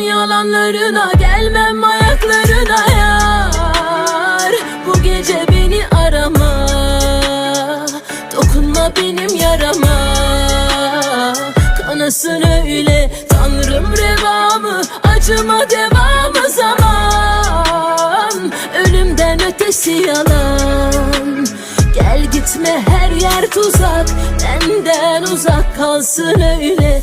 yalanlarına gelmem ayaklarına yar. Bu gece beni arama Dokunma benim yarama. Kanasın öyle Tanrım revamı Acıma devamı zaman. Ölümden ötesi yalan. Gel gitme her yer tuzak. Benden uzak kalsın öyle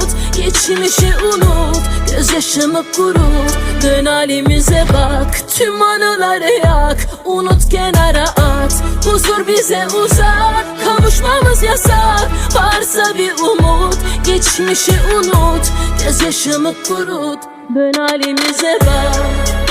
Geçmişi unut Gözyaşımı kurut. Dön halimize bak Tüm anıları yak. Unut kenara at Huzur bize uzak. Kavuşmamız yasak Varsa bir umut. Geçmişi unut Gözyaşımı kurut. Dön halimize bak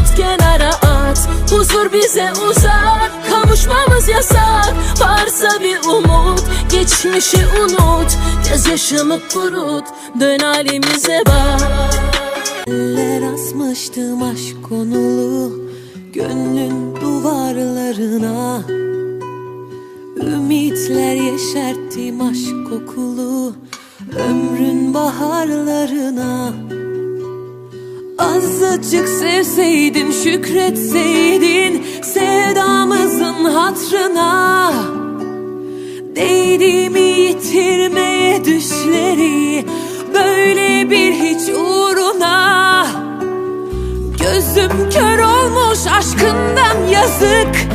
Huzur bize uzak Kavuşmamız yasak. Varsa bir umut Geçmişi unut. Gözyaşımı kurut Dön halimize bak. Eller asmıştım aşk konulu Gönlün duvarlarına. Ümitler yeşerttim aşk kokulu Ömrün baharlarına Azıcık sevseydin şükretseydin Sevdamızın hatrına Değdi mi yitirmeye düşleri Böyle bir hiç uğruna. Gözüm kör olmuş aşkından yazık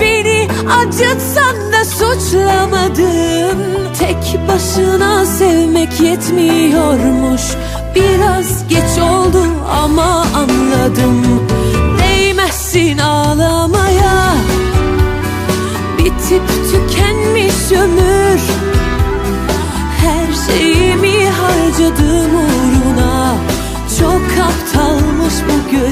Beni acıtsan da suçlamadın Tek başına sevmek yetmiyormuş Biraz geç oldu ama anladım. Değmezsin ağlamaya. Bitip tükenmiş ömür. Her şeyimi harcadım uğruna. Çok aptalmış bu gönül